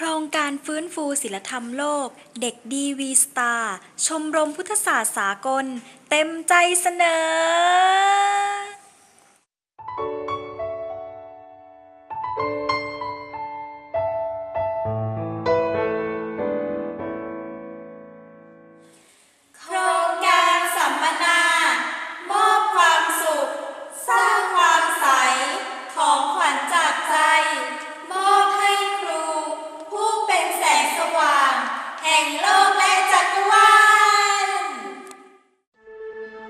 โครงการฟื้นฟูศิลธรรมโลก เด็กดีวีสตาร์ชมรมพุทธศาสตร์สากล เต็มใจเสนอ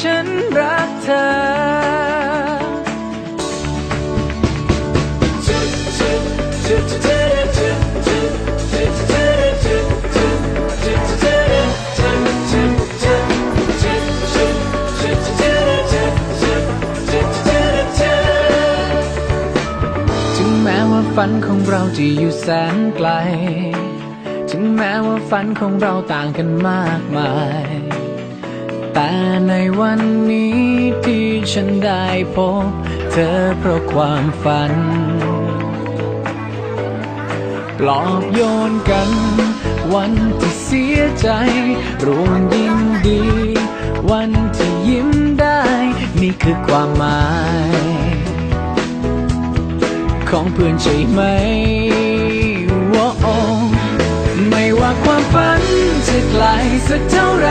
ฉันรักเธอ ถึงแม้ว่าฝันของเราจะอยู่แสนไกล ถึงแม้ว่าฝันของเราต่างกันมากมาย แต่ในวันนี้ที่ฉันได้พบเธอเพราะความฝัน ปลอบโยนกัน วันที่เสียใจรวมยินดี วันที่ยิ้มได้ นี่คือความหมาย ของเพื่อนใช่ไหมว่าโอไม่ว่าความฝันจะไกลสักเท่าไหร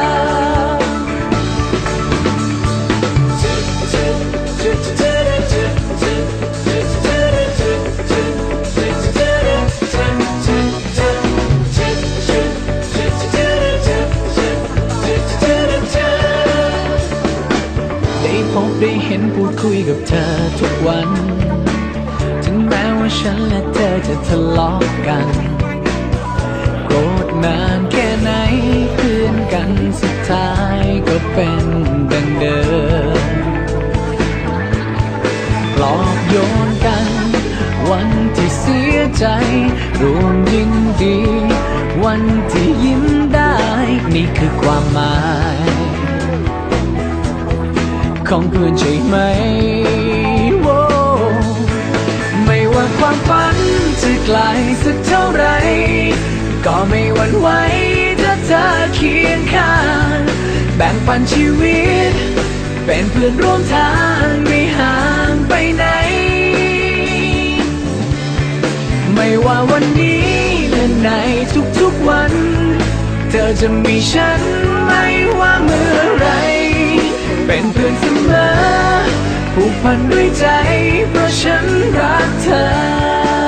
พบได้เห็นพูดคุยกับเธอทุกวัน ถึงแม้ว่าฉันและเธอจะทะเลาะกันโกรธนานแค่ไหนเพื่อนกันสุดท้ายก็เป็นดังเดิมปลอบโยนกัน วันที่เสียใจรวมยินดี วันที่ยิ้มได้ นี่คือความหมาย ของเพื่อนใช่ไหมโว้ไม่ว่าความฝันจะไกลสักเท่าไร ก็ไม่หวั่นไหวถ้าเธอเคียงข้างแบ่งปันชีวิต เป็นเพื่อนร่วมทางไม่ห่างไปไหน ไม่ว่าวันนี้และในทุกๆวัน เธอจะมีฉันไม่ว่าเมื่อไร เป็นเพื่อนเสมอผูกพันด้วยใจ เพราะฉันรักเธอ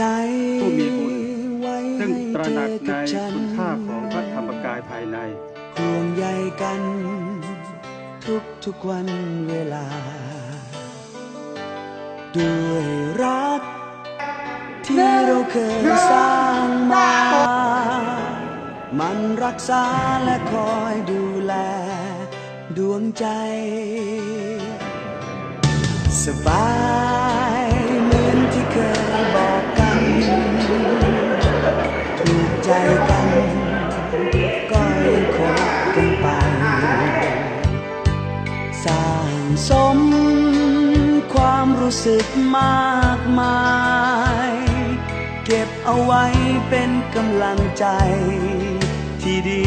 ใจผู้มีบุญไว้ซึ่งให้ตระเธหนักอในกับฉันคุณค่าของพระธรรมกายภายในห่วงใยกัน ทุกทุกๆวันเวลา ด้วยรัก ที่เราเคยสร้างมา มันรักษาและคอยดูแล ดวงใจ สบาย รู้สึกมากมาย เก็บเอาไว้เป็นกำลังใจที่ดี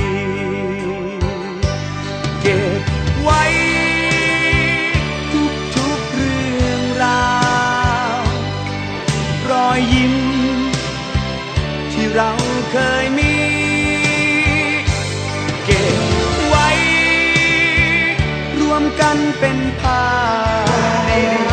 เก็บไว้ทุกทุกเรื่องราว รอยยิ้ม ที่เราเคยมี เก็บไว้ รวมกันเป็นภาพดี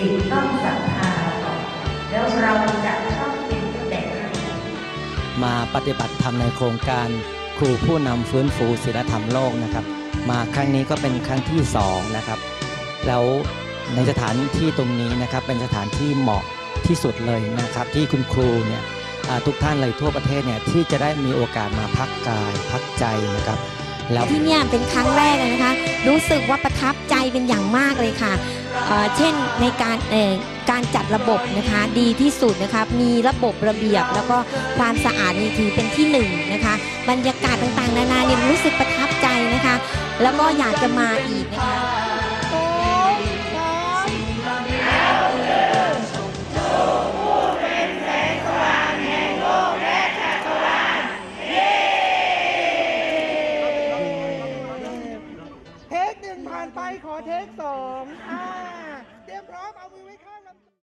ด็กต้องศรัทธาเราก่อนแล้วเราจะต้องเป็นผู้แต่งให้มาปฏิบัติธรรมในโครงการครูผู้นำฟื้นฟูศีลธรรมโลกนะครับ มาครั้งนี้ก็เป็นครั้งที่สองนะครับ แล้วในสถานที่ตรงนี้นะครับเป็นสถานที่เหมาะที่สุดเลยนะครับ ที่คุณครูเนี่ยอ่าทุกท่านเลยทั่วประเทศเนี่ยที่จะได้มีโอกาสมาพักกายพักใจนะครับ แล้วที่เนี่ยเป็นครั้งแรกเลยนะคะ รู้สึกว่าประทับใจ เป็นอย่างมากเลยค่ะเเช่นในการการจัดระบบนะคะดีที่สุดนะคะมีระบบระเบียบ แล้วก็ความสะอาดนี่ถือเป็นที่หนึ่งนะคะบรรยากาศต่างๆ นานาเนี่ยรู้สึกประทับใจนะคะ แล้วก็อยากจะมาอีกนะคะ